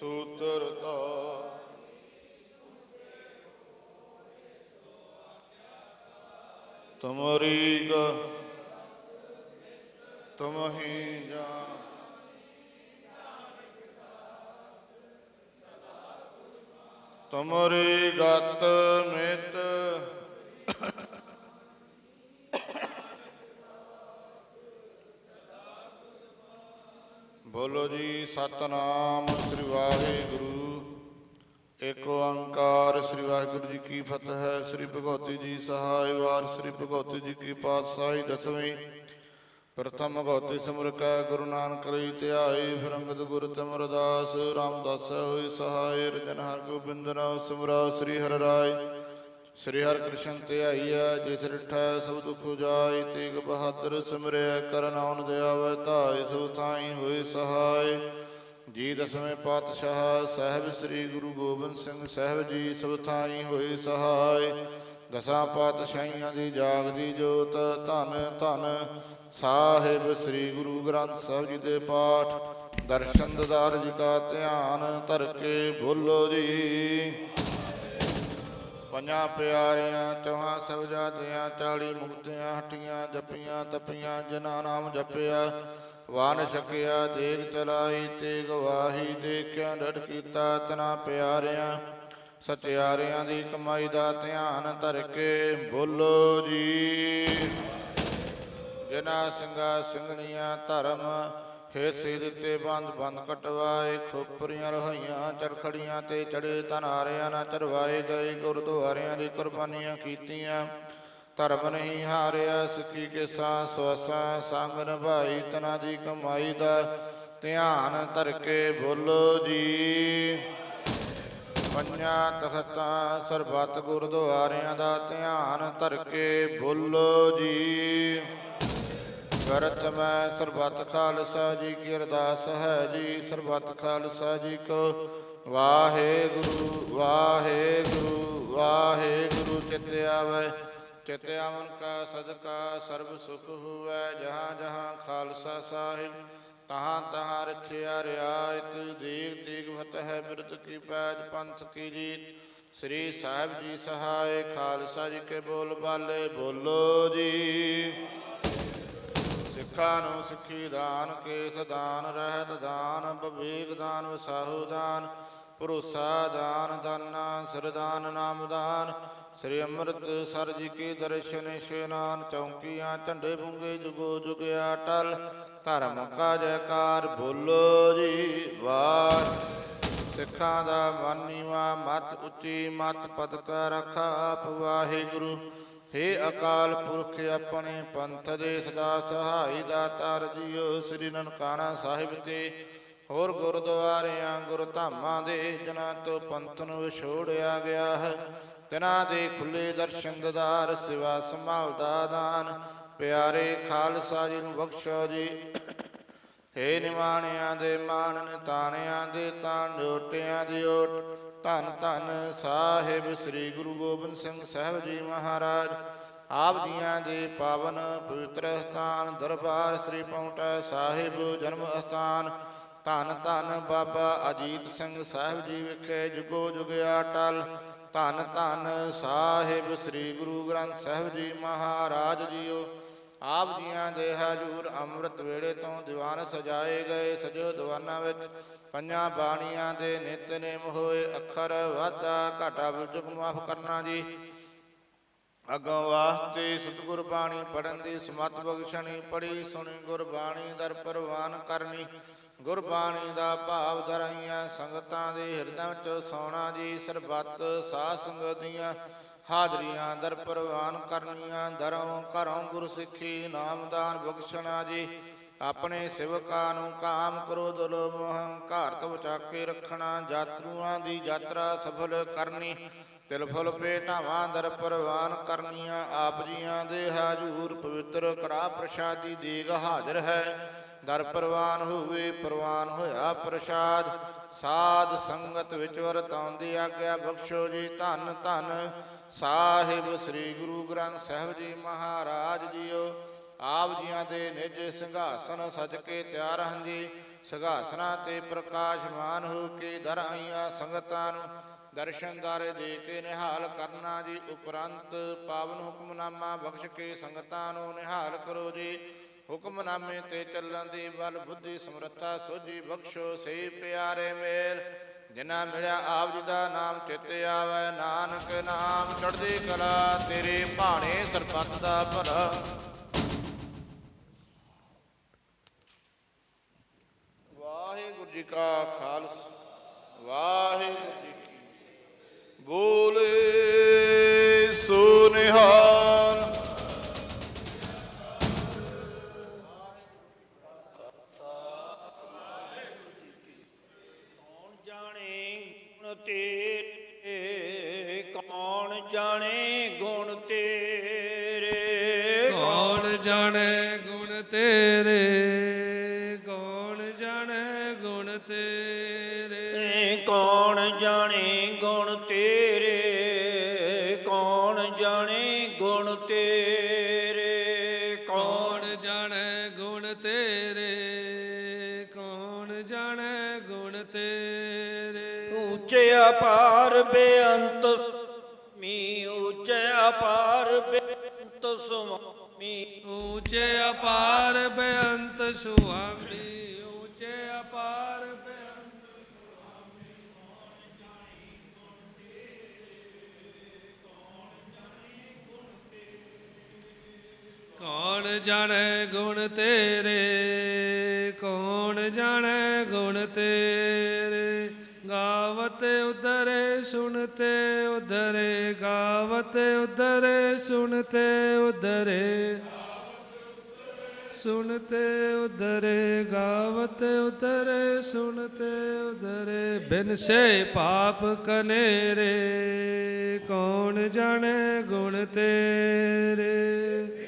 ਸੂਤਰ ਧਾਰ ਤੁਮਰੀ ਗ ਤੁਮ ਜਾਨ ਤੁਮਰੀ ਗਤ ਮਿਤ ਬੋਲੋ ਜੀ, ਸਤਨਾਮ ਸ੍ਰੀ ਵਾਹਿਗੁਰੂ। ਏਕ ਓੰਕਾਰ ਸ੍ਰੀ ਵਾਹਿਗੁਰੂ ਜੀ ਕੀ ਫਤਿਹ ਹੈ ਸ੍ਰੀ ਭਗਵਤੀ ਜੀ ਸਹਾਇ ਵਾਰ ਸ੍ਰੀ ਭਗਵਤੀ ਜੀ ਕੀ ਪਾਤਸ਼ਾਹੀ ਦਸਵੀਂ। ਪ੍ਰਥਮ ਭਗਵਤੀ ਸਿਮਰ ਗੁਰੂ ਨਾਨਕ ਲਈ ਧਿਆਈ ਫਿਰ ਗੁਰ ਤਮਰਦਾਸ, ਰਾਮਦਾਸ ਹੋਈ ਸਹਾਇ ਰਜਨ ਹਰ ਗੋਬਿੰਦ ਨਾਮ ਸਿਮਰਾ ਸ੍ਰੀ ਹਰਿ ਰਾਏ। ਸ੍ਰੀ ਹਰਿ ਕ੍ਰਿਸ਼ਨ ਧਿਆਈਐ ਜਿਸ ਰਿਠੈ ਸਭ ਦੁਖ ਜਾਈ ਤੇਗ ਬਹਾਦਰ ਸਿਮਰਿਆ ਕਰਨ ਆਉਨ ਦਿਆਵੈ, ਧਾਇ ਸੋ ਥਾਈ ਹੋਈ ਸਹਾਇ। ਜੀ ਦਸਵੇਂ ਪਾਤਸ਼ਾਹ ਸਾਹਿਬ ਸ੍ਰੀ ਗੁਰੂ ਗੋਬਿੰਦ ਸਿੰਘ ਸਾਹਿਬ ਜੀ ਸਭ ਥਾਈ ਹੋਈ ਸਹਾਇ। ਦਸਾਂ ਪਾਤਸ਼ਾਹੀਆਂ ਦੀ ਜਾਗਦੀ ਜੋਤ, ਧਨ ਧਨ ਸਾਹਿਬ ਸ੍ਰੀ ਗੁਰੂ ਗ੍ਰੰਥ ਸਾਹਿਬ ਜੀ ਦੇ ਪਾਠ। ਦਰਸ਼ਨ ਦਦਾਰ ਜੀ ਕਾ ਧਿਆਨ ਧਰ ਕੇ ਬੋਲੋ ਜੀ। ਪੰਜਾਂ ਪਿਆਰਿਆਂ, ਚੌਹਾਂ ਸਬਜਾਦੀਆਂ ਚਾਲੀ ਮੁਕਤਿਆਂ, ਹਟੀਆਂ, ਜਪੀਆਂ, ਤਪੀਆਂ, ਜਿਨ੍ਹਾਂ ਨਾਮ ਜਪਿਆ ਵਾਨ ਛਕਿਆ, ਦੇਗ ਚਲਾਈ ਤੇ ਗਵਾਹੀ ਦੇਖਿਆ, ਡਟ ਕੀਤਾ, ਤਨਾ ਪਿਆਰਿਆਂ ਸਚਿਆਰਿਆਂ ਦੀ ਕਮਾਈ ਦਾ ਧਿਆਨ ਧਰ ਕੇ ਬੋਲੋ ਜੀ। ਜਿਨ੍ਹਾਂ ਸਿੰਘਾ, ਸਿੰਘਣੀਆਂ, ਧਰਮ ਹੇ ਸੇ ਦਿੱਤੇ ਬੰਦ ਬੰਦ ਕਟਵਾਏ, ਖੋਪਰੀਆਂ ਰਹਾਈਆਂ ਚਰਖੜੀਆਂ ਤੇ ਚੜੇ ਧਨਾਰਿਆਂ ਨਾ ਚਰਵਾਏ ਗਏ, ਗੁਰਦੁਆਰਿਆਂ ਦੀ ਕੁਰਬਾਨੀਆਂ ਕੀਤੀਆਂ। ਧਰਮ ਨਹੀਂ ਹਾਰਿਆ, ਸਿੱਖੀ ਕੇ ਸਾਂ ਸਵਸਾਂ, ਸੰਗ ਨਿਭਾਈ ਤਨਾ ਦੀ ਕਮਾਈ ਦਾ ਧਿਆਨ ਧਰ ਕੇ ਬੋਲੋ ਜੀ। ਪੰਜਾਂ ਤਖਤਾਂ ਸਰਬੱਤ ਗੁਰਦੁਆਰਿਆਂ ਦਾ ਧਿਆਨ ਧਰ ਕੇ ਬੋਲੋ ਜੀ। ਕਰਤ ਮੈਂ ਸਰਬੱਤ ਖਾਲਸਾ ਜੀ ਕੀ ਅਰਦਾਸ ਹੈ ਜੀ, ਸਰਬੱਤ ਖਾਲਸਾ ਜੀ ਕੋ ਵਾਹਿਗੁਰੂ ਵਾਹਿਗੁਰੂ ਵਾਹਿਗੁਰੂ, ਚਿਤ ਆਵੈ, ਚਿਤ ਆਵਨ ਕਾ ਸਦਕਾ, ਸਰਬ ਸੁਖ ਹੋਵੈ, ਜਹਾਂ ਜਹਾਂ ਖਾਲਸਾ ਸਾਹਿਬ, ਤਹਾਂ ਤਹਾਂ ਰਚਿਆ ਰਿਆਇਤ, ਦੀਗ ਤੇਗ ਫਤਿਹ ਬਿਰਤ ਕੀ ਪੈਜ ਪੰਥ ਕੀ ਜੀਤ। ਸ੍ਰੀ ਸਾਹਿਬ ਜੀ ਸਹਾਇ, ਖਾਲਸਾ ਜੀ ਕੇ ਬੋਲ ਬਾਲੇ, ਬੋਲੋ ਜੀ। ਸਿੱਖਾਂ ਨੂੰ ਸਿੱਖੀ ਦਾਨ, ਕੇਸ ਦਾਨ, ਰਹਿਤ ਦਾਨ, ਵਿਵੇਕ ਦਾਨ, ਵਸਾਹੂ ਦਾਨ, ਭਰੋਸਾ ਦਾਨ, ਦਾਨਾ ਸਰਦਾਨ ਨਾਮ ਦਾਨ, ਸ੍ਰੀ ਅੰਮ੍ਰਿਤ ਸਰ ਜੀ ਕੀ ਦਰਸ਼ਨ ਇਸ਼ਨਾਨ ਚੌਂਕੀਆਂ, ਝੰਡੇ ਬੁੰਗੇ ਜੁਗੋ ਜੁਗਿਆ ਟਲ ਧਰਮ ਕਾ ਜੈਕਾਰ ਬੋਲੋ ਜੀ ਵਾਹ ਸਿੱਖਾਂ ਦਾ ਮਨ ਨੀਵਾ ਮਤ ਉੱਚੀ ਮਤ ਪਦ ਕਾ ਰਖਾ ਆਪ ਵਾਹਿਗੁਰੂ ਹੇ ਅਕਾਲ ਪੁਰਖ ਆਪਣੇ ਪੰਥ ਦੇ ਸਦਾ ਸਹਾਈ ਦਾਤਾਰ ਜੀਓ ਸ੍ਰੀ ਨਨਕਾਣਾ ਸਾਹਿਬ ਤੇ। ਹੋਰ ਗੁਰਦੁਆਰਿਆਂ, ਗੁਰਧਾਮਾਂ ਦੇ ਜਨਾਂ ਤੋਂ ਪੰਥ ਨੂੰ ਵਿਛੋੜਿਆ ਗਿਆ ਹੈ। ਤਿਨਾਂ ਦੇ ਖੁੱਲੇ ਦਰਸ਼ਨ ਦਦਾਰ, ਸਿਵਾ ਸੰਭਾਲਦਾ ਦਾਨ। ਪਿਆਰੇ ਖਾਲਸਾ ਜੀ ਨੂੰ ਬਖਸ਼ੋ ਜੀ। ਹੇ ਨਿਮਾਣਿਆਂ ਦੇ ਮਾਣ ਨਿਤਾਣਿਆਂ ਦੇ ਤਾਣ ਝੋਟਿਆਂ ਦੀ ਓਟ। ਧੰਨ ਧੰਨ ਸਾਹਿਬ ਸ੍ਰੀ ਗੁਰੂ ਗੋਬਿੰਦ ਸਿੰਘ ਸਾਹਿਬ ਜੀ ਮਹਾਰਾਜ। ਆਪ ਜੀਆਂ ਦੇ ਪਾਵਨ ਪਵਿੱਤਰ ਸਥਾਨ ਦਰਬਾਰ ਸ੍ਰੀ ਪੌਂਟਾ ਸਾਹਿਬ ਜਨਮ ਸਥਾਨ ਧੰਨ ਧੰਨ ਬਾਬਾ ਅਜੀਤ ਸਿੰਘ ਸਾਹਿਬ ਜੀ ਵਿਖੇ ਜੁਗੋ ਜੁਗਿਆ ਟਲ ਧੰਨ ਧੰਨ ਸਾਹਿਬ ਸ੍ਰੀ ਗੁਰੂ ਗ੍ਰੰਥ ਸਾਹਿਬ ਜੀ ਮਹਾਰਾਜ ਜੀਓ। ਆਪ ਜੀਆਂ ਦੇ ਹਜੂਰ, ਅੰਮ੍ਰਿਤ ਵੇਲੇ ਤੋਂ ਦੀਵਾਨ ਸਜਾਏ ਗਏ। ਸਜੋ ਦੀਵਾਨਾਂ ਵਿੱਚ ਪੰਜਾਂ ਬਾਣੀਆਂ ਦੇ ਨਿਤਨੇਮ ਹੋਏ। ਅੱਖਰ ਵਾਧਾ ਘਾਟਾ ਬੁਝਕ ਮਾਫ ਕਰਨਾ ਜੀ। ਅਗੋਂ ਵਾਸਤੇ ਸਤਿਗੁਰ ਬਾਣੀ ਪੜਨ ਦੀ ਸਮਤ ਬਖਸ਼ਣੀ ਪੜੀ ਸੁਣੀ ਗੁਰਬਾਣੀ ਦਰ ਪ੍ਰਵਾਨ ਕਰਨੀ। ਗੁਰਬਾਣੀ ਦਾ ਭਾਵ ਧਰਾਈਆਂ ਸੰਗਤਾਂ ਦੇ ਹਿਰਦਿਆਂ ਵਿੱਚ ਸੋਣਾ ਜੀ। ਸਰਬੱਤ ਸਾਧ ਸੰਗਤ ਦੀਆਂ ਹਾਜ਼ਰੀਆਂ ਦਰ ਪ੍ਰਵਾਨ ਕਰਨੀਆਂ, ਦਰੋਂ ਘਰੋਂ ਗੁਰ ਸਿੱਖੀ ਨਾਮਦਾਨ ਬਖਸ਼ਣਾ ਜੀ। ਆਪਣੇ ਸਿਵਕਾਂ ਨੂੰ ਕਾਮ ਕ੍ਰੋਧ ਲੋਭ ਮੋਹ ਹੰਕਾਰ ਤੋਂ ਬਚਾ ਕੇ ਰੱਖਣਾ, ਯਾਤਰੂਆਂ ਦੀ ਯਾਤਰਾ ਸਫਲ ਕਰਨੀ, ਤਿਲ ਭੇਟਾਵਾਂ ਦਰ ਪ੍ਰਵਾਨ ਕਰਨੀਆਂ, ਆਪ ਜੀਆਂ ਦੇ ਹਾਜ਼ੂਰ ਪਵਿੱਤਰ ਕਰਾ ਪ੍ਰਸ਼ਾਦੀ ਦੇਗ ਹਾਜ਼ਰ ਹੈ। ਦਰ ਪ੍ਰਵਾਨ ਹੋਵੇ, ਪ੍ਰਵਾਨ ਹੋਇਆ ਪ੍ਰਸ਼ਾਦ। ਸਾਧ ਸੰਗਤ ਵਿੱਚ ਵਰਤਾਉਂਦੀ ਆਗਿਆ ਬਖਸ਼ੋ ਜੀ, ਧੰਨ ਧੰਨ। ਸਾਹਿਬ ਸ੍ਰੀ ਗੁਰੂ ਗ੍ਰੰਥ ਸਾਹਿਬ ਜੀ ਮਹਾਰਾਜ ਜੀਓ, ਆਪ ਜੀਆਂ ਦੇ ਨਿਜ ਸਿੰਘਾਸਨ ਸਜ ਕੇ ਤਿਆਰ ਹਨ ਜੀ। ਸਿੰਘਾਸਨਾਂ ਤੇ ਪ੍ਰਕਾਸ਼ਮਾਨ ਹੋ ਕੇ ਦਰ ਆਈਆਂ ਸੰਗਤਾਂ ਨੂੰ ਦਰਸ਼ਨ ਦਾਰੇ ਦੇ ਕੇ ਨਿਹਾਲ ਕਰਨਾ ਜੀ। ਉਪਰੰਤ ਪਾਵਨ ਹੁਕਮਨਾਮਾ ਬਖਸ਼ ਕੇ ਸੰਗਤਾਂ ਨੂੰ ਨਿਹਾਲ ਕਰੋ ਜੀ। ਹੁਕਮਨਾਮੇ ਤੇ ਚੱਲਣ ਦੀ ਬਲ ਬੁੱਧੀ ਸਮਰੱਥਾ ਸੋਝੀ ਬਖਸ਼ੋ ਸਹੀ ਪਿਆਰੇ ਮੇਲ। ਜਿਨ੍ਹਾਂ ਮਿਲਿਆ ਆਪ ਜੀ ਦਾ ਨਾਮ ਚਿੱਤੇ ਆਵੇ, ਨਾਨਕ ਨਾਮ ਚੜ੍ਹਦੀ ਕਲਾ, ਤੇਰੇ ਭਾਣੇ ਸਰਬੱਤ ਦਾ ਭਲਾ। ਵਾਹਿਗੁਰੂ ਜੀ ਕਾ ਖਾਲਸਾ, ਵਾਹਿਗੁਰੂ ਜੀ ਕੀ ਬੋਲੇ ਸੋ ਨਿਹਾਲ ਜਾਣੇ ਗੁਣ ਤੇਰੇ ਕੌਣ ਜਾਣੇ ਗੁਣ ਤੇਰੇ ਕੌਣ ਜਾਣੇ ਗੁਣ ਤੇਰੇ? ਉੱਚੇ ਅਪਾਰ ਬੇਅੰਤ ਮੀ ਉੱਚੇ ਅਪਾਰ ਬੇਅੰਤ ਸੁਆਮੀ। ਉੱਚੇ ਅਪਾਰ ਬੇਅੰਤ ਸੁਆਮੀ। ਕੌਣ ਜਾਣੇ ਗੁਣ ਤੇਰੇ? ਕੌਣ ਜਾਣੇ ਗੁਣ ਤੇਰੇ? ਗਾਵਤ ਉਧਰੇ ਸੁਣਤੇ ਉਧਰੇ, ਗਾਵਤ ਉਧਰੇ ਸੁਣਤੇ ਉਧਰੇ। ਸੁਣਤੇ ਉਧਰੇ, ਗਾਵਤ ਉਧਰੇ ਸੁਣਤੇ ਉਧਰੇ। ਬਿਨ ਸੇ ਪਾਪ ਕਨੇਰੇ, ਕੌਣ ਜਾਣੇ ਗੁਣ ਤੇਰੇ?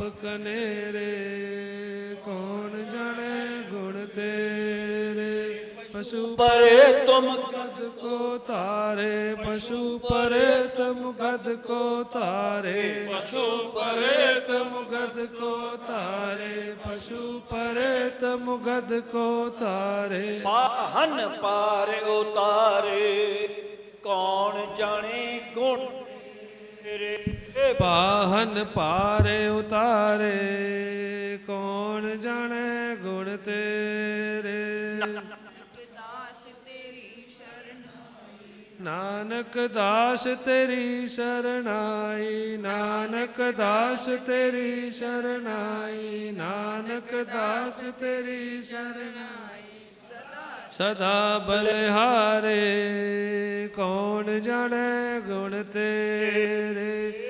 ਪਾਪ ਕਨੇਰੇ ਕੌਣ ਜਾਣੇ ਗੁਣ ਤੇਰੇ? ਪਸ਼ੂ ਪਰੇ ਤੁਮ ਗਦ ਕੋ ਤਾਰੇ ਪਸ਼ੂ ਪਰੇ ਤਮ ਗਦ ਕੋ ਤਾਰੇ ਪਸ਼ੂ ਪਰੇ ਤਮ ਗਦ ਕੋ ਤਾਰੇ ਪਸ਼ੂ ਪਰੇ ਤਮ ਗਦ ਕੋ ਤਾਰੇ ਪਾਹਨ ਪਾਰ ਉਤਾਰੇ ਕੌਣ ਜਾਣੇ ਗੁਣ ਤੇਰੇ? ਪਾਹਨ ਪਾਰੇ ਉਤਾਰੇ ਕੌਣ ਜਾਣੇ ਗੁਣ ਤੇਰੇ? ਦਾਸ ਤੇਰੀ ਸ਼ਰਨਾਈ ਨਾਨਕ ਦਾਸ ਤੇਰੀ ਸ਼ਰਨਾਈ ਨਾਨਕ ਦਾਸ ਤੇਰੀ ਸ਼ਰਨਾਈ ਨਾਨਕ ਦਾਸ ਤੇਰੀ ਸ਼ਰਨਾਈ ਸਦਾ ਬਲਿਹਾਰੇ ਕੌਣ ਜਾਣੇ ਗੁਣ ਤੇਰੇ?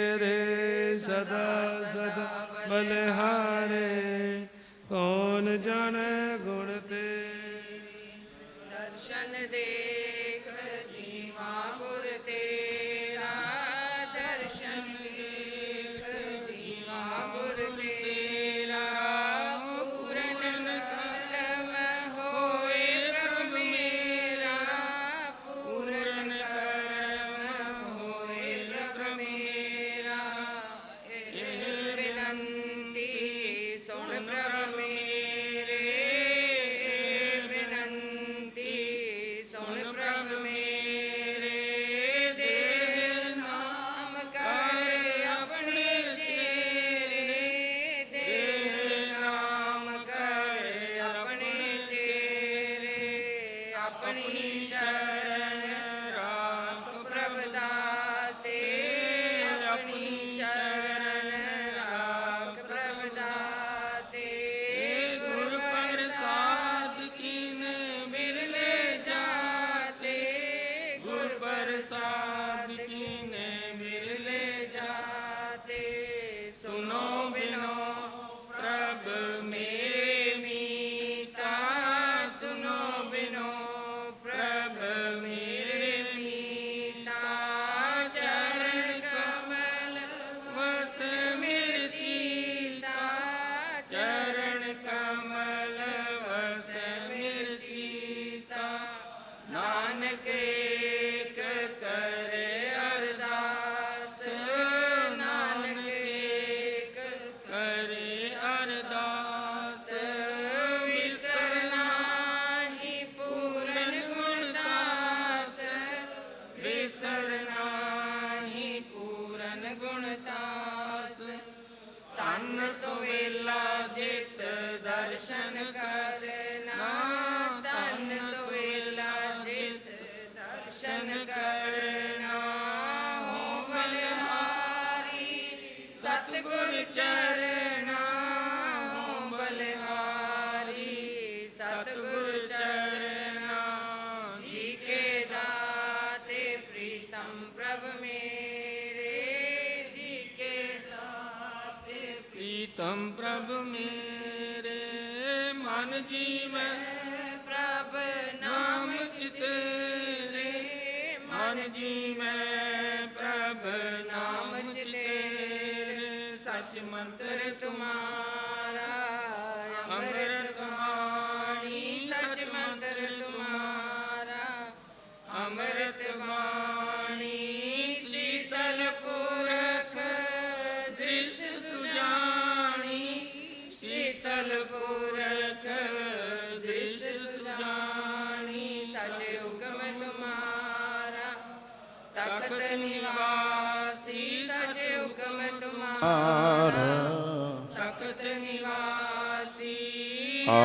ਚਿਤੇਰੇ ਸੱਚ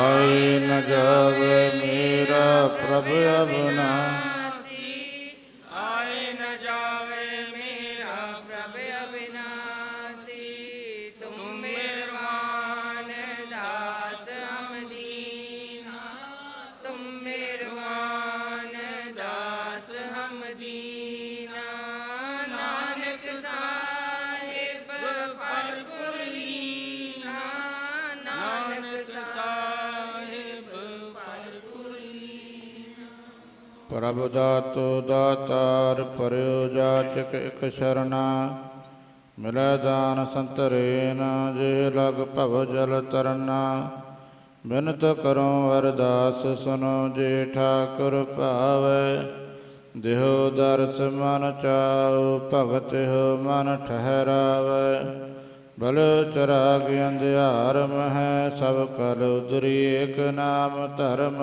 ਆਏ ਨ ਜਾਵੇ ਮੇਰਾ ਪ੍ਰਭ ਅਬਨਾਸੀ ਪ੍ਰਭ ਦਾਤੋ ਦਾਤਾਰ ਪਰਿਓ ਜਾਚਕ ਇਕ ਸ਼ਰਨਾ, ਮਿਲੈ ਦਾਨ ਸੰਤਰੇਨ ਜੇ ਲਗ ਭਵ ਜਲ ਤਰਨਾ। ਬਿਨਤ ਕਰੋ ਅਰਦਾਸ ਸੁਨੋ ਜੇ ਠਾਕੁਰ ਭਾਵੈ, ਦੇਹੋ ਦਰਸ ਮਨ ਚਾਉ, ਭਗਤ ਹੋ ਮਨ ਠਹਿਰਾਵੈ। ਬਲ ਚਰਾਗ ਅੰਧਿਆਰ ਮਹਿ ਸਭ ਕਲ ਉਦਰੀ ਏਕ ਨਾਮ ਧਰਮ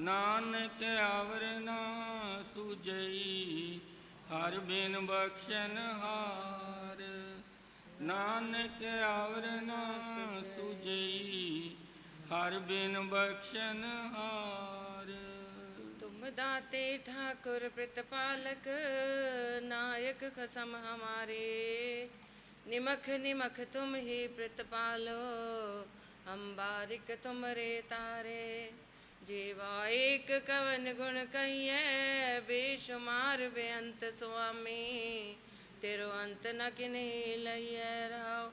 ਨਾਨਕ ਆਵਰ ਨਾ ਸੁਜਈ ਹਰ ਬਿਨ ਬਖਸ਼ਨ ਹਾਰ ਨਾਨਕ ਆਵਰ ਨਾ ਸੁਜਈ ਹਰ ਬਿਨ ਬਖਸ਼ਨ ਹਾਰ तुम दाते ठाकुर प्रतिपालक नायक खसम हमारे निमख निमख तुम ही प्रतिपालो हम बारिक तुम रे तारे जीवा एक कवन गुण कहिए बेशुमार बेअंत स्वामी तेरो अंत न किन्हीं लइए राव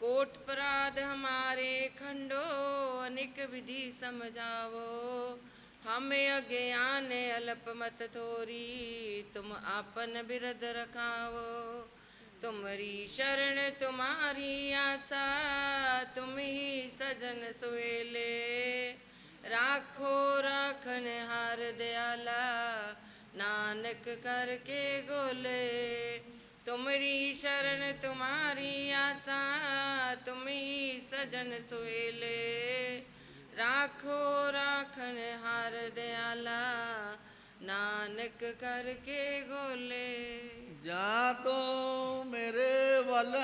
कोट अपराध हमारे खंडो अनिक विधि समझावो हमें अज्ञान अल्प मत थोरी तुम आपन बिरद रखावो तुम्हारी शरण तुम्हारी आशा तुम ही सजन सुएले ਰਾਖੋ ਰਾਖਨ ਹਰ ਦਿਆਲਾ, ਨਾਨਕ ਕਰਕੇ ਗੋਲੇ। ਤੁਮਰੀ ਸ਼ਰਨ, ਤੁਮਾਰੀ ਆਸਾ ਤੁਮ ਹੀ ਸਜਨ ਸੁਹੇਲੇ। ਰਾਖੋ ਰਾਖਨ ਹਰ ਦਿਆਲਾ, ਨਾਨਕ ਕਰਕੇ ਗੋਲੇ। ਜਾ ਤੋ ਮੇਰੇ ਵੱਲ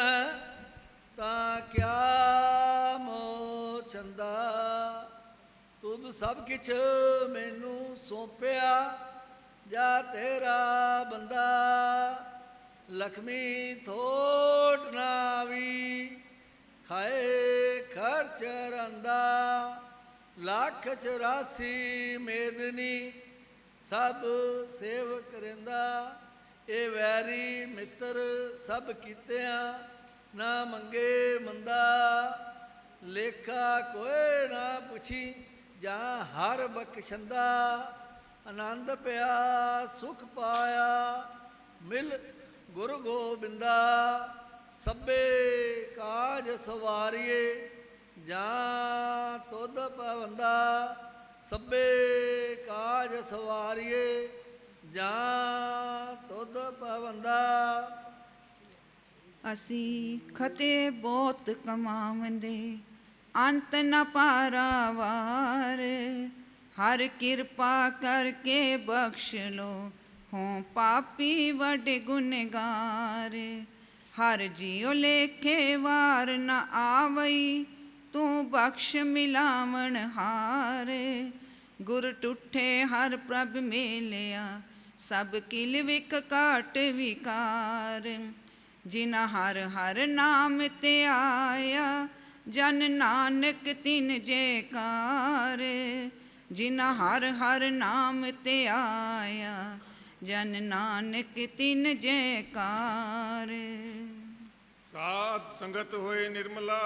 ਤਾਂ ਕਿਆ ਮੋ ਤੂੰ ਸਭ ਕਿਛ ਮੈਨੂੰ ਸੌਂਪਿਆ, ਜਾ ਤੇਰਾ ਬੰਦਾ ਲਖਮੀ ਥੋਟ ਨਾ ਵੀ ਖਾਏ ਖਰਚ ਰੰਦਾ। ਲੱਖ ਚੁਰਾਸੀ ਮੇਦਨੀ ਸਭ ਸੇਵ ਕਰਿੰਦਾ ਇਹ ਵੈਰੀ ਮਿੱਤਰ ਸਭ ਕੀਤਿਆਂ ਨਾ ਮੰਗੇ ਮੰਦਾ। ਲੇਖਾ ਕੋਈ ਨਾ ਪੁੱਛੀ ਜਾਂ ਹਰ ਬਖਸ਼ੰਦਾ ਆਨੰਦ ਪਿਆ, ਸੁਖ ਪਾਇਆ, ਮਿਲ ਗੁਰੂ ਗੋਬਿੰਦਾ। ਸਭੇ ਕਾਜ ਸਵਾਰੀਏ, ਜਾਂ ਤੁਧ ਪਵੰਦਾ ਸਭੇ ਕਾਜ ਸਵਾਰੀਏ, ਜਾਂ ਤੁਧ ਪਵੰਦਾ ਅਸੀਂ ਖਤੇ ਬਹੁਤ ਕਮਾਵੰਦੇ ਅੰਤ ਨ ਪਾਰਾਵਾਰ। ਹਰ ਕਿਰਪਾ ਕਰਕੇ ਬਖਸ਼ ਲੋ ਹੋਂ ਪਾਪੀ ਵਡ ਗੁਨਗਾਰ। ਹਰ ਜੀਉ ਲੇਖੇ ਵਾਰ ਨ ਆਵਈ, ਤੂੰ ਬਖਸ਼ ਮਿਲਾਵਣ ਹਾਰ। ਗੁਰ ਟੁੱਠੇ ਹਰ ਪ੍ਰਭ ਮੇਲਿਆ, ਸਭ ਕਿਲ ਵਿਕ ਕਾਟ ਵਿਕਾਰ। ਜਿਨਾ ਹਰ ਹਰ ਨਾਮ ਤੇ ਆਇਆ ਜਨ ਨਾਨਕ ਤਿਨ ਜੈਕਾਰ, ਜਿਨਾ ਹਰ ਹਰ ਨਾਮ ਤੇ ਆਇਆ, ਜਨ ਨਾਨਕ ਤਿਨ ਜੈਕਾਰ। ਸਾਧ ਸੰਗਤ ਹੋਏ ਨਿਰਮਲਾ,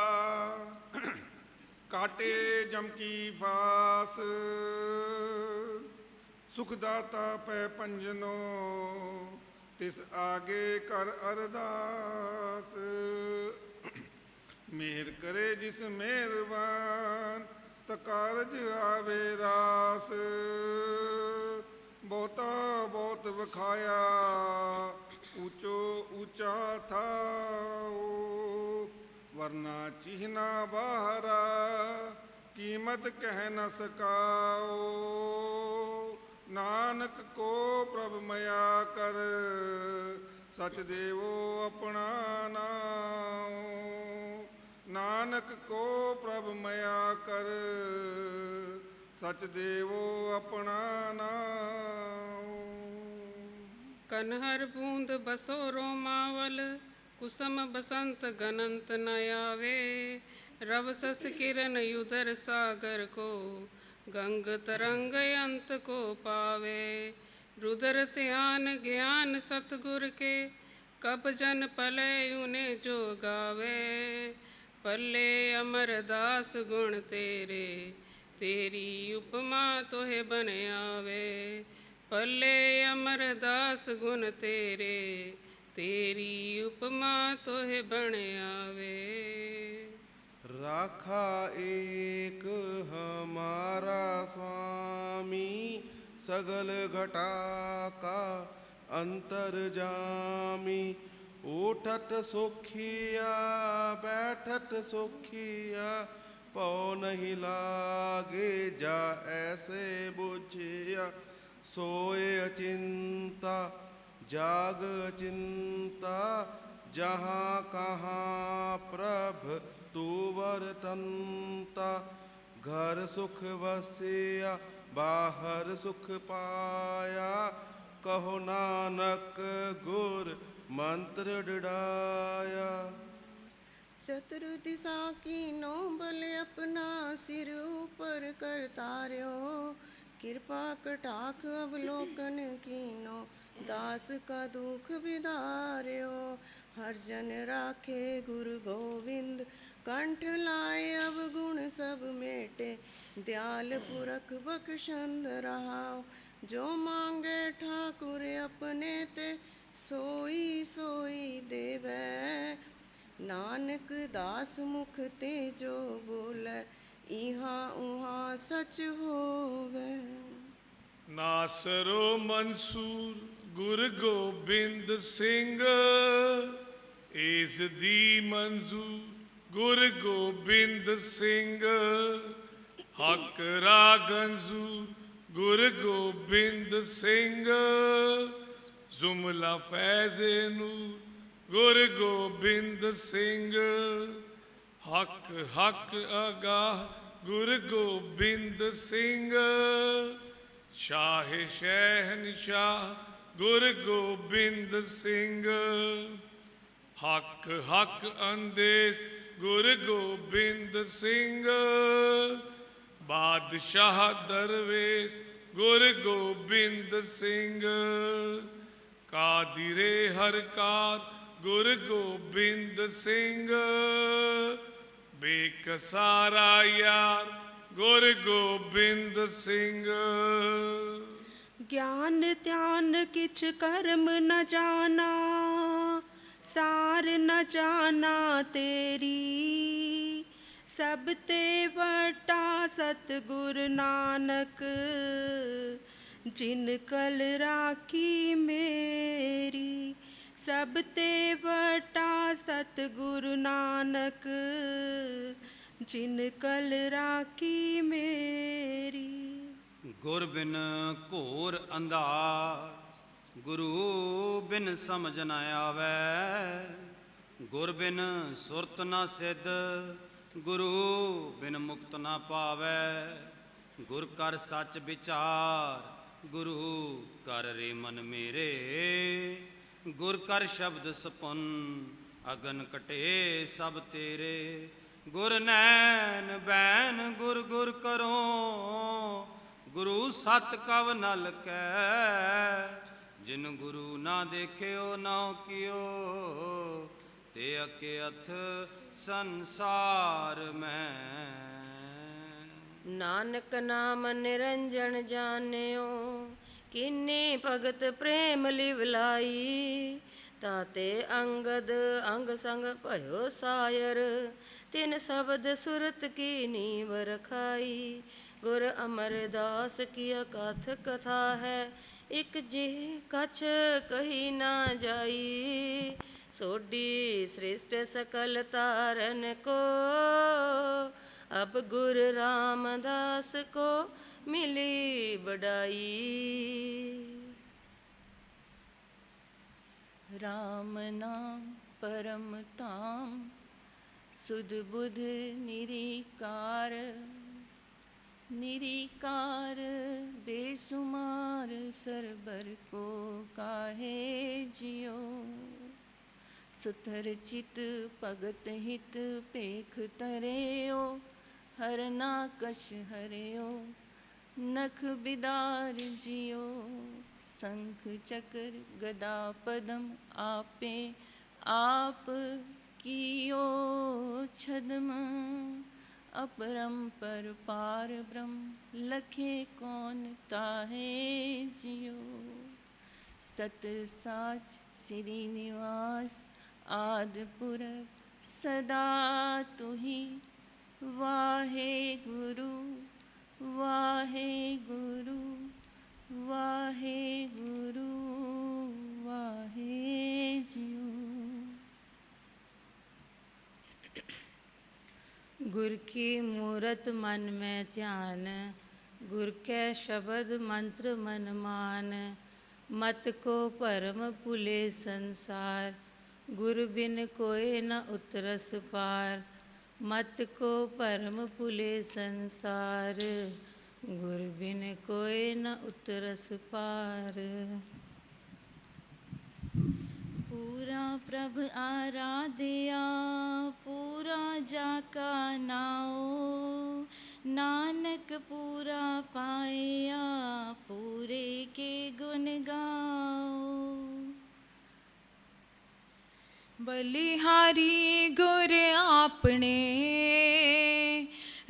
ਕਾਟੇ ਜਮਕੀ ਫਾਸ, ਸੁਖ ਦਾਤਾ ਪੈ ਪੰਜਨੋ, ਤਿਸ ਆਗੇ ਕਰ ਅਰਦਾਸ। ਮਿਹਰ ਕਰੇ ਜਿਸ ਮਿਹਰਬਾਨ, ਤਾ ਕਾਰਜ ਆਵੇ ਰਾਸ। ਬਹੁਤਾ ਬਹੁਤ ਵਿਖਾਇਆ, ਉੱਚੋ ਉੱਚਾ ਥਾਓ ਵਰਨਾ ਚਿਹਨਾ ਬਾਹਰਾ, ਕੀਮਤ ਕਹਿ ਨ ਸਕਾਓ ਨਾਨਕ ਕੋ ਪ੍ਰਭ ਮਿਆ ਕਰ, ਸਚ ਦੇਵੋ ਆਪਣਾ ਨਾਮ ਨਾਨਕ ਕੋ ਪ੍ਰਭ ਮਿਆ ਕਰ ਸਚ ਦੇਵੋ ਆਪਣਾ ਨਾਮ ਕਨਹਰ ਬੂੰਦ ਬਸੋ ਰੋਮਾਵਲ ਕੁਸਮ ਬਸੰਤ ਗਨੰਤ ਨ ਆਵੇ ਰਵ ਸਸ ਕਿਰਨ ਯੁਧਰ ਸਾਗਰ ਕੋ ਗੰਗ ਤਰੰਗ ਅੰਤ ਕੋ ਪਾਵੇ रुदर ध्यान ज्ञान सतगुर के कब जन पले उने जो गावे ਪੱਲੇ ਅਮਰਦਾਸ ਗੁਣ ਤੇਰੇ, ਤੇਰੀ ਉਪਮਾ ਤੋਹੇ ਬਨਿਆਵੇ ਪੱਲੇ ਅਮਰਦਾਸ ਗੁਣ ਤੇਰੇ, ਤੇਰੀ ਉਪਮਾ ਤੋਹੇ ਬਨਿਆਵੇ ਰਾਖਾ ਏਕ ਹਮਾਰਾ ਸੁਆਮੀ ਸਗਲ ਘਟਾ ਕਾ ਅੰਤਰ ਜਾਮੀ। ਉਠਤ ਸੁਖੀਆ ਬੈਠਤ ਸੁਖੀਆ ਪਉ ਨਹੀਂ ਲਾਗੇ ਜਾ ਐਸੇ ਬੁਝਿਆ। ਸੋਏ ਅਚਿੰਤਾ, ਜਾਗ ਅਚਿੰਤਾ, ਜਹਾਂ ਕਹਾ ਪ੍ਰਭ ਤੂ ਵਰਤੰਤਾ। ਘਰ ਸੁਖ ਵਸਿਆ, ਬਾਹਰ ਸੁਖ ਪਾਇਆ ਕਹੋ ਨਾਨਕ ਗੁਰ ਮੰਤਰ ਡੜਾਇਆ। ਚਤੁਰ ਦਿਸਾ ਕੀ ਨੋਬਲ ਆਪਣਾ ਸਿਰ ਉਪਰ ਕਰਤਾਰਿਓ ਕਿਰਪਾ ਕਟਾਕ ਅਵਲੋਕਨ ਕੀਨੋ, ਦਾਸ ਕਾ ਦੁਖ ਵਿਦਾਰਿਓ ਹਰ ਜਨ ਰਾਖੇ ਗੁਰੂ ਗੋਵਿੰਦ, ਕੰਠ ਲਾਏ ਅਵਗੁਣ ਸਭ ਮੇਟੇ। ਦਿਆਲ ਪੁਰਖ ਬਖਸ਼ੰਦ ਰਹਾਓ दयाल पुरख बख्शंद रहाओ जो मांगे ठाकुर अपने ते सोई सोई देवै ਨਾਨਕ ਦਾਸ ਮੁਖ ਤੇ ਜੋ ਬੋਲੇ ਇਹਾਂ ਉਹਾਂ ਸਚ ਹੋਵੇ ਨਾਸਰੋ ਮਨਸੂਰ ਗੁਰ ਗੋਬਿੰਦ ਸਿੰਘ ਏਸ ਦੀ ਮਨਜ਼ੂਰ ਗੁਰ ਗੋਬਿੰਦ ਸਿੰਘ ਹੱਕ ਰਾਗੰਜ਼ੂਰ ਗੁਰ ਗੋਬਿੰਦ ਸਿੰਘ, ਜ਼ੁਮਲਾ ਫੈਜ਼ ਨੂਰ। ਗੁਰ ਗੋਬਿੰਦ ਸਿੰਘ, ਹੱਕ ਹੱਕ ਅਗਾਹ। ਗੁਰ ਗੋਬਿੰਦ ਸਿੰਘ, ਸ਼ਾਹ ਸ਼ਹਿਨਸ਼ਾਹ। ਗੁਰ ਗੋਬਿੰਦ ਸਿੰਘ, ਹੱਕ ਹੱਕ ਅੰਦੇਸ। ਗੁਰ ਗੋਬਿੰਦ ਸਿੰਘ ਬਾਦਸ਼ਾਹ ਦਰਵੇਸ਼, ਗੁਰ ਗੋਬਿੰਦ ਸਿੰਘ। ਕਾਦਿਰੇ ਹਰਕਾਰ ਗੁਰ ਗੋਬਿੰਦ ਸਿੰਘ। ਬੇਕਸਾਰਾ ਯਾਰ, ਗੁਰ ਗੋਬਿੰਦ ਸਿੰਘ। ਗਿਆਨ ਧਿਆਨ ਕਿਛ ਕਰਮ ਨ ਜਾਣਾ, ਸਾਰ ਨ ਜਾਣਾ ਤੇਰੀ। ਸਭ ਤੇ ਵਟਾ ਸਤਿਗੁਰ ਨਾਨਕ, ਜਿਨ ਕਲ ਰਾਖੀ ਮੇਰੀ, ਸਭ ਤੇ ਵਟਾ ਸਤਿਗੁਰ ਨਾਨਕ, ਜਿਨ ਕਲ ਰਾਖੀ ਮੇਰੀ। ਗੁਰ ਬਿਨ ਘੋਰ ਅੰਧਾਰ, ਗੁਰੂ ਬਿਨ ਸਮਝ ਨ ਆਵੈ, ਗੁਰ ਬਿਨ ਸੁਰਤ ਨ ਸਿੱਧ ਗੁਰੂ ਬਿਨ ਮੁਕਤ ਨਾ ਪਾਵੈ, ਗੁਰ ਕਰ ਸੱਚ ਵਿਚਾਰ, ਗੁਰੂ ਕਰ ਰੇ ਮਨ ਮੇਰੇ। ਗੁਰ ਕਰ ਸ਼ਬਦ ਸਪਨ, ਅਗਨ ਕਟੇ ਸਭ ਤੇਰੇ। ਗੁਰ ਨੈਣ ਬੈਨ ਗੁਰ ਗੁਰ ਕਰੋ, ਗੁਰੂ ਸਤ ਕਵ ਨਲ ਕੈ। ਜਿਨ ਗੁਰੂ ਨਾ ਦੇਖਿਓ, ਨਾ ਕਿਓ ਤੇ ਅਕੇ ਅਥ ਸੰਸਾਰ ਮੈਂ। ਨਾਨਕ ਨਾਮ ਨਿਰੰਜਨ ਜਾਣਿਓ, ਕਿੰਨੇ ਭਗਤ ਪ੍ਰੇਮ ਲਿਵਲਾਈ ਤਾਤੇ ਅੰਗਦ ਅੰਗ ਸੰਗ ਭਇਓ ਸਾਇਰ, ਤਿਨ ਸ਼ਬਦ ਸੁਰਤ ਕੀ ਨੀਵ ਰਖਾਈ। ਗੁਰ ਅਮਰਦਾਸ ਕੀ ਅਕਥ ਕਥਾ ਹੈ, ਇਕ ਜਿਹ ਕਛ ਕਹੀ ਨਾ ਜਾਈ। ਸੋਡੀ ਸ੍ਰਿਸ਼ਟ ਸਕਲ ਤਾਰਨ ਕੋ, ਅਬ ਗੁਰ ਰਾਮਦਾਸ ਕੋ ਮਿਲੀ ਬੜਾਈ ਰਾਮ ਨਾਮ ਪਰਮ ਧਾਮ, ਸੁਧ ਬੁਧ ਨਿਰੀਕਾਰ। ਨਿਰੀਕਾਰ ਬੇਸੁਮਾਰ ਸਰਬਰ ਕੋ ਕਾਹੇ ਜਿਉ। ਸੁਥਰ ਚਿਤ ਭਗਤ ਹਿਤ ਪੇਖ ਤਰਿਓ ਹਰ ਕਸ਼ ਹਰਿਓ, ਨਖ ਬਿਦਾਰ ਜਿਓ ਸੰਖ ਚਕਰ ਗਦਾ ਪਦਮ ਆਪੇ, ਆਪ ਕੀਓ ਛਦਮ ਅਪਰੰਪਰ ਪਾਰ ਬ੍ਰਹਮ, ਲਖੇ ਕੌਣ ਤਾਹੇ ਜਿਉ। ਸਤ ਸਾਚ ਸ੍ਰੀ ਨਿਵਾਸ ਆਦਿ ਪੁਰਬ ਸਦਾ ਤੁਹੀ ਵਾਹਿਗੁਰੂ ਵਾਹਿਗੁਰੂ ਵਾਹਿਗੁਰੂ ਵਾਹਿਗੁਰੂ ਗੁਰ ਕੀ ਮੂਰਤ ਮਨ ਮੈਂ ਧਿਆਨ ਗੁਰ ਕੈ ਸ਼ਬਦ ਮੰਤਰ ਮਨ ਮਾਨ ਮਤ ਕੋ ਪਰਮ ਭੁਲੇ ਸੰਸਾਰ परम भूले संसार गुर बिन कोय न उतरस पार मत को परम भूले संसार गुर बिन कोय न उतरस पार पूरा प्रभ आराध्या पूरा जाका नाओ नानक पूरा पाया पूरे के गुण गाओ ਬਲਿਹਾਰੀ ਗੁਰ ਆਪਣੇ।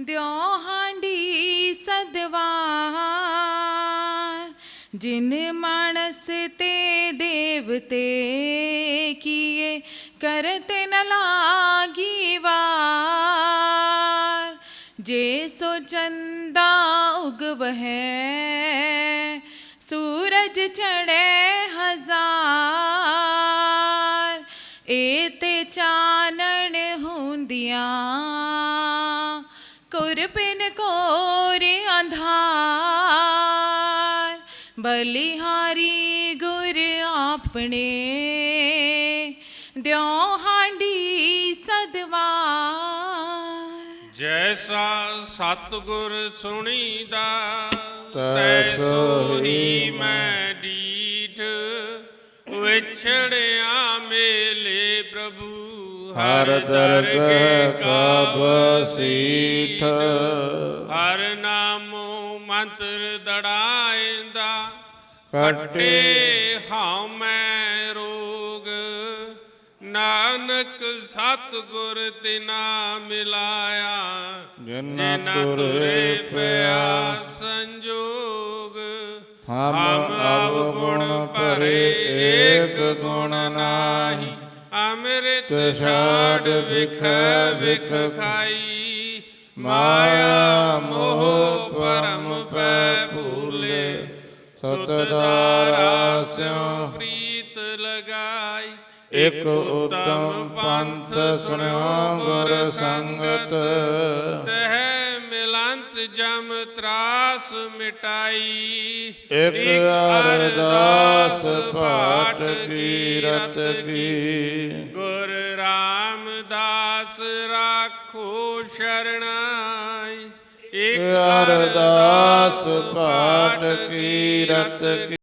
ਦਿਓ ਹਾਂਡੀ ਸਦਵਾਰ, ਜਿਨ ਮਾਨਸ ਤੇ ਦੇਵਤੇ ਕੀਏ, ਕਰਤ ਨ ਲਾਗੀ ਵਾਰ। ਜੇ ਸੋ ਚੰਦਾ ਉਗਵ ਹੈ ਸੂਰਜ ਚੜ੍ਹੇ ਹੁੰਦੀਆਂ ਕੁਰਪਿਨ ਕੋਰ ਅੰਧਾਰ। ਬਲਿਹਾਰੀ ਗੁਰ ਆਪਣੇ। ਦਿਓ ਹਾਂਡੀ ਸਦਵਾਰ। ਜੈਸਾ ਸਤਿਗੁਰ ਸੁਣੀਦਾ ਤੈਸੋ ਹੀ ਮੈਂ ਡੀਠ। ਵਿਛੜਿਆ ਮੇਲੇ ਪ੍ਰਭੂ। ਹਰ ਦਰਗਹ ਕਾ ਬਸੀਠ ਹਰ ਨਾਮੋ ਮੰਤਰ ਦੜਾਇਂਦਾ ਕੱਟੇ ਹਾਉ ਮੈਂ ਰੋਗ। ਨਾਨਕ ਸਤਿਗੁਰ ਤਿਨਾ ਮਿਲਾਇਆ ਜਿਨਾ ਤੁਰੇ ਪਿਆ ਸੰਜੋਗ। ਹਮ ਅਵਗੁਣ ਭਰੇ ਛਾੜ ਵਿਖ ਵਿਖ ਖਾਈ। ਮਾਇਆ ਮੋਹ ਪਰਮ ਪੈ ਭੂਲੇ। ਸਤ ਦਾਰਾ ਸਿਉ ਪ੍ਰੀਤ ਲਗਾਈ। ਇਕ ਉਤਮ ਪੰਥ ਸੁਣਿਓ ਗੁਰ ਸੰਗਤ। ਤਹਿ ਮਿਲੰਤ ਜਮ ਤਰਾਸ ਮਿਟਾਈ। ਇਕ ਅਰਦਾਸ ਪਾਠ ਕੀ। ਰਤ ਕੀ। ਦਾਸ ਰਾਖੋ ਸ਼ਰਣਾਈ। ਇੱਕ ਅਰਦਾਸ ਪਾਠ ਕੀਰਤ